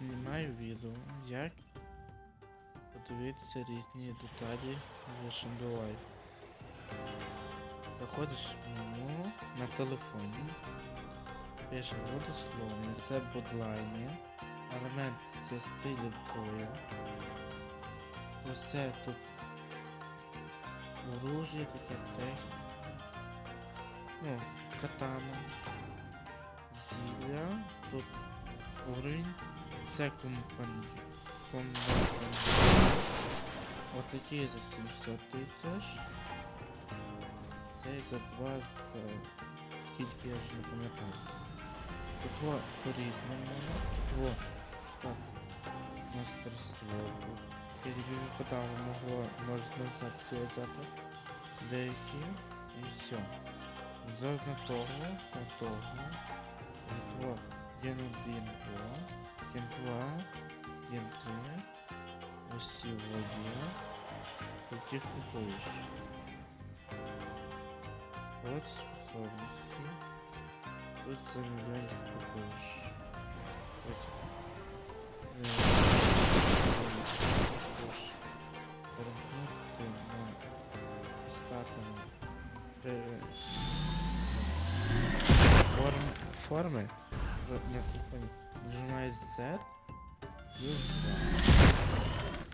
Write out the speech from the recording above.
знімаю відео, як подивитися різні деталі в Шандолай. Заходиш в меню на телефоні, пише водословне, це бодлайні, елемент це стилі боя. Усе тут оружие, таке техніка. Ну, катана, зілля, тут уровень, це компан... компан... От за 700 тисяч. Цей за 2 за... скільки я ж не пам'ятаю. Тут по-різному, тут так, мастерство. Я тобі випадало, могло, можна взяти взяти деякі і все. На того, мільйон купуєш. От. Е, також перемкнути на стати на е, форм, форми в- на телефоні. Нажимаєш Z